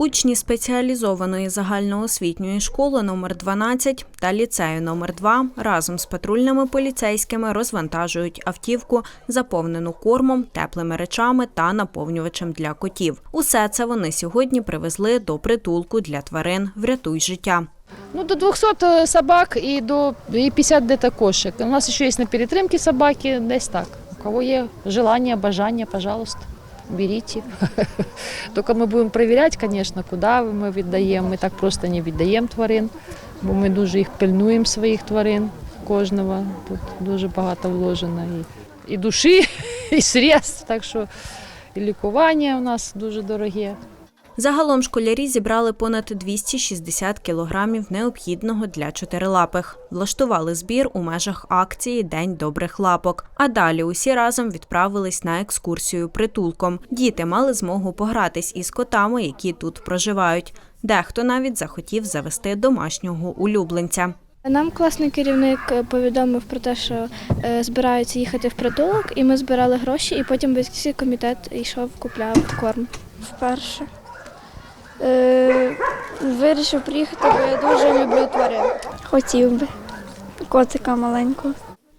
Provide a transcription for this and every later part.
Учні спеціалізованої загальноосвітньої школи номер 12 та ліцею номер 2 разом з патрульними поліцейськими розвантажують автівку, заповнену кормом, теплими речами та наповнювачем для котів. Усе це вони сьогодні привезли до притулку для тварин «Врятуй життя». Ну, до 200 собак і до і 50 где-то кошек. У нас ще є на перетримки собаки, десь так. У кого є желання, бажання, пожалуйста, беріть. Тільки ми будемо перевіряти, звісно, куди ми віддаємо. Ми так просто не віддаємо тварин, бо ми дуже їх пильнуємо своїх тварин, кожного. Тут дуже багато вложено і, і душі, і средств. Так що і лікування у нас дуже дороге. Загалом школярі зібрали понад 260 кілограмів необхідного для чотирилапих. Влаштували збір у межах акції День добрих лапок. А далі усі разом відправились на екскурсію притулком. Діти мали змогу погратись із котами, які тут проживають. Дехто навіть захотів завести домашнього улюбленця. Нам класний керівник е, повідомив про те, що е, збираються їхати в притулок, і ми збирали гроші, і потім батьківський комітет йшов, купляв корм. Вперше. Е, вирішив приїхати, бо я дуже люблю тварин. Хотів би. Котика маленького.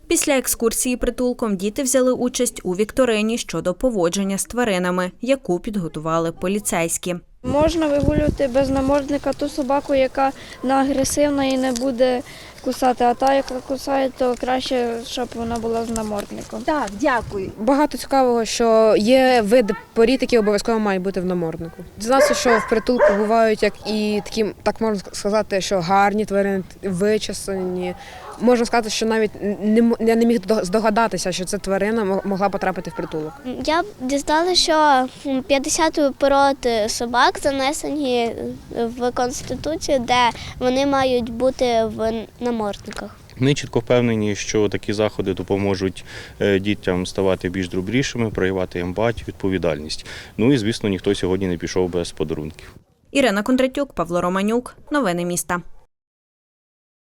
Після екскурсії притулком діти взяли участь у вікторині щодо поводження з тваринами, яку підготували поліцейські. Можна вигулювати без намордника ту собаку, яка не агресивна і не буде кусати, а та, яка кусає, то краще, щоб вона була з намордником. Так, дякую. Багато цікавого, що є види порід, які обов'язково мають бути в наморднику. Дізнався, що в притулку бувають як і такі, так можна сказати, що гарні тварини, вичесані. Можна сказати, що навіть не м- я не міг до- здогадатися, що ця тварина мо- могла потрапити в притулок. Я дізналася, що 50 пород собак занесені в конституцію, де вони мають бути в намордниках. Ми чітко впевнені, що такі заходи допоможуть е, дітям ставати більш добрішими, проявати емпатію, відповідальність. Ну і звісно, ніхто сьогодні не пішов без подарунків. Ірина Кондратюк, Павло Романюк. Новини міста.